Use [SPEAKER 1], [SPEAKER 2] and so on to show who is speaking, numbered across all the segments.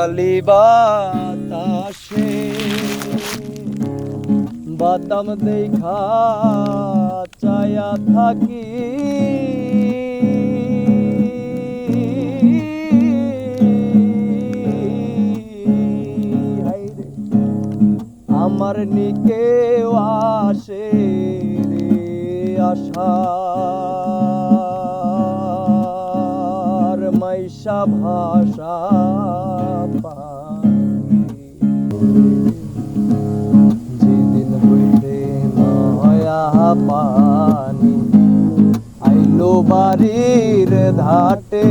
[SPEAKER 1] আলি বাতাসে বাদাম দেখা চায়া থাকি। আমার নিকে আসে রে আশার মাইশা ভাষা। যেদিন হইতে নয়া পানি আইলো বাড়ির ধাটে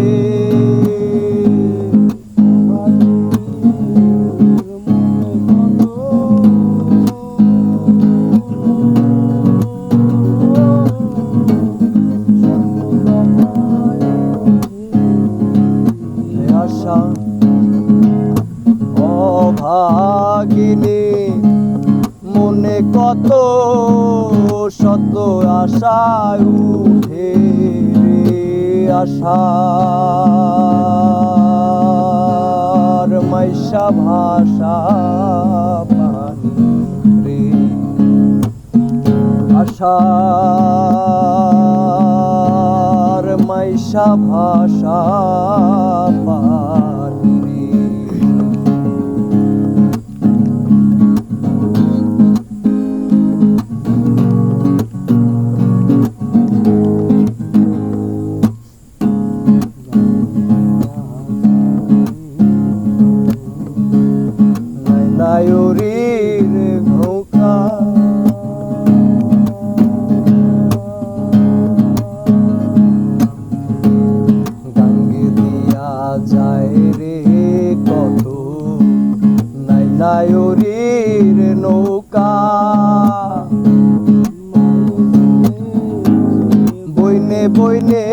[SPEAKER 1] অভাগিনী মনে কত শত আশায় উঠে রে আশার মাইশা ভাষা রে আশার মাইশা ভাষা পানি নায়ুরীর নৌকা। বইনে বইনে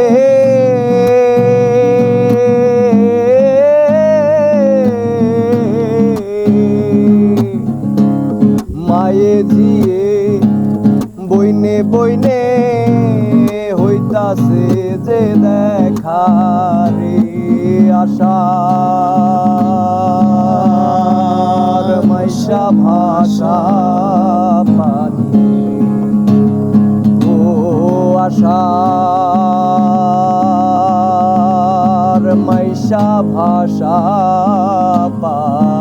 [SPEAKER 1] মায়ে জিয়ে বইনে বইনে হইতাছে যে দেখা রে আশার ভাষার মাইশা ভাষা পা